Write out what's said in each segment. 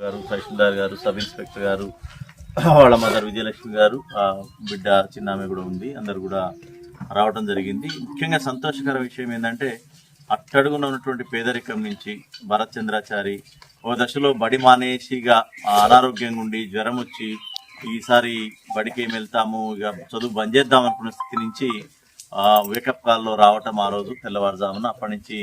గారు తహసీల్దార్ గారు sub inspector గారు వాళ్ళ మదర్ విజయలక్ష్మి గారు ఆ బిడ్డ చిన్నామె కూడా ఉంది. అందరు కూడా రావడం జరిగింది. ముఖ్యంగా సంతోషకర విషయం ఏంటంటే అట్టడుగున ఉన్నటువంటి పేదరికం నుంచి భరత్ చంద్రాచారి ఓ దశలో బడి మానేసిగా అనారోగ్యంగా ఉండి జ్వరం వచ్చి ఈసారి బడికి ఏం వెళ్తాము ఇక చదువు బంద్ చేద్దాం అనుకున్న స్థితి నుంచి వేకప్ కాల్లో రావటం ఆ రోజు తెల్లవారుజామున. అప్పటి నుంచి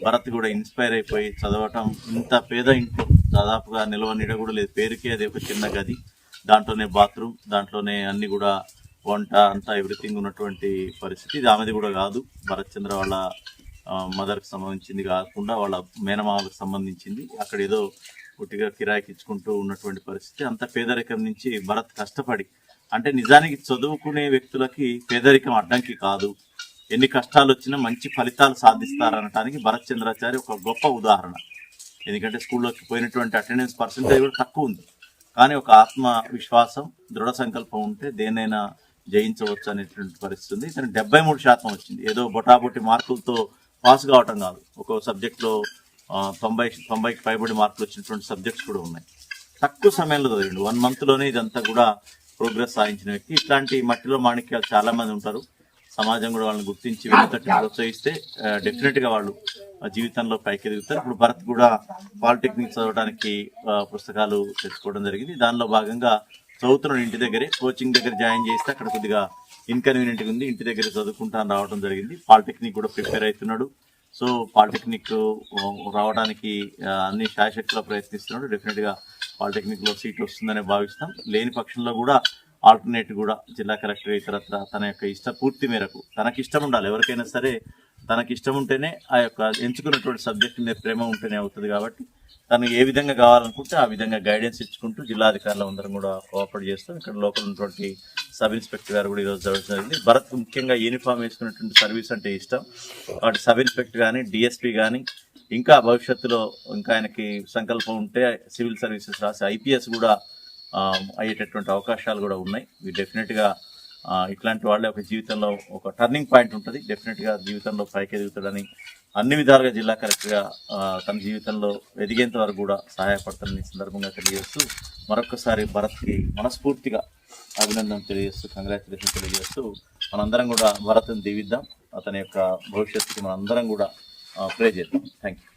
భరత్ కూడా ఇన్స్పైర్ అయిపోయి చదవటం ఇంత పేద ఇంట్లో దాదాపుగా నిల్వ నీడ కూడా లేదు. పేరుకే అది ఒక చిన్న గది. దాంట్లోనే బాత్రూమ్ దాంట్లోనే అన్ని కూడా వంట అంతా ఎవ్రీథింగ్ ఉన్నటువంటి పరిస్థితి. ఇది ఆమెది కూడా కాదు. భరత్ చంద్ర వాళ్ళ మదర్కి సంబంధించింది కాకుండా వాళ్ళ మేనమామలకు సంబంధించింది. అక్కడ ఏదో పుట్టిగా కిరాయికి ఇచ్చుకుంటూ ఉన్నటువంటి పరిస్థితి. అంత పేదరికం నుంచి భరత్ కష్టపడి అంటే నిజానికి చదువుకునే వ్యక్తులకి పేదరికం అడ్డంకి కాదు. ఎన్ని కష్టాలు వచ్చినా మంచి ఫలితాలు సాధిస్తారనటానికి భరత్ చంద్రాచారి ఒక గొప్ప ఉదాహరణ. ఎందుకంటే స్కూల్లోకి పోయినటువంటి అటెండెన్స్ పర్సంటేజ్ కూడా తక్కువ ఉంది. కానీ ఒక ఆత్మవిశ్వాసం దృఢ సంకల్పం ఉంటే దేనైనా జయించవచ్చు అనేటువంటి పరిస్థితి ఉంది ఇతను డెబ్బై మూడు శాతం వచ్చింది. ఏదో బొటాబొటి మార్కులతో పాస్ కావటం కాదు. ఒక సబ్జెక్ట్లో తొంభై తొంభైకి పైబడి మార్కులు వచ్చినటువంటి సబ్జెక్ట్స్ కూడా ఉన్నాయి. తక్కువ సమయంలో చదివిండు. వన్ మంత్లోనే ఇదంతా కూడా ప్రోగ్రెస్ సాధించిన వ్యక్తి. ఇట్లాంటి మట్టిలో మాణిక్యాలు చాలామంది ఉంటారు. సమాజం కూడా వాళ్ళని గుర్తించి వెనుకటి ప్రోత్సహిస్తే డెఫినెట్గా వాళ్ళు జీవితంలో పైకి ఎదుగుతారు ఇప్పుడు భరత్ కూడా పాలిటెక్నిక్ చదవడానికి పుస్తకాలు తెచ్చుకోవడం జరిగింది. దానిలో భాగంగా చదువుతున్నాడు ఇంటి దగ్గరే కోచింగ్ దగ్గర జాయిన్ చేస్తే అక్కడ కొద్దిగా ఇన్కన్వీనియంట్గా ఉంది. ఇంటి దగ్గర చదువుకుంటాను రావడం జరిగింది. పాలిటెక్నిక్ కూడా ప్రిపేర్ అవుతున్నాడు. సో పాలిటెక్నిక్ రావడానికి అన్ని శాశక్తిలో ప్రయత్నిస్తున్నాడు. డెఫినెట్గా పాలిటెక్నిక్లో సీట్ వస్తుందని భావిస్తాం. లేని పక్షంలో కూడా ఆల్టర్నేట్ కూడా జిల్లా కలెక్టర్ ఇతరత్ర తన యొక్క ఇష్ట పూర్తి మేరకు తనకి ఇష్టం ఉండాలి. ఎవరికైనా సరే తనకి ఇష్టం ఉంటేనే ఆ యొక్క ఎంచుకున్నటువంటి సబ్జెక్ట్ మీద ప్రేమ ఉంటేనే అవుతుంది కాబట్టి తనకి ఏ విధంగా కావాలనుకుంటే ఆ విధంగా గైడెన్స్ ఇచ్చుకుంటూ జిల్లాధికారులు అందరం కూడా కోఆపరేట్ చేస్తాం. ఇక్కడ లోకల్ ఉన్నటువంటి సబ్ ఇన్స్పెక్టర్ గారు కూడా ఈరోజు జరగడం జరిగింది. భరత్ ముఖ్యంగా యూనిఫామ్ వేసుకున్నటువంటి సర్వీస్ అంటే ఇష్టం. వాటి సబ్ ఇన్స్పెక్టర్ కానీ డిఎస్పీ కానీ ఇంకా భవిష్యత్తులో ఇంకా ఆయనకి సంకల్పం ఉంటే సివిల్ సర్వీసెస్ రాసి ఐపీఎస్ కూడా అయ్యేటటువంటి అవకాశాలు కూడా ఉన్నాయి. వీ డెఫినెట్గా ఇట్లాంటి వాళ్ళే ఒక జీవితంలో ఒక టర్నింగ్ పాయింట్ ఉంటుంది. డెఫినెట్గా జీవితంలో పైకి ఎదుగుతాడని అన్ని విధాలుగా జిల్లా కలెక్టర్గా తన జీవితంలో ఎదిగేంత వరకు కూడా సహాయపడతానని సందర్భంగా తెలియజేస్తూ మరొకసారి భరత్కి మనస్ఫూర్తిగా అభినందన తెలియజేస్తూ కంగ్రాచులేషన్ తెలియజేస్తూ మనందరం కూడా భరత్ని దీవిద్దాం. అతని యొక్క భవిష్యత్తుకి మనందరం కూడా ప్రే చేద్దాం. Thank you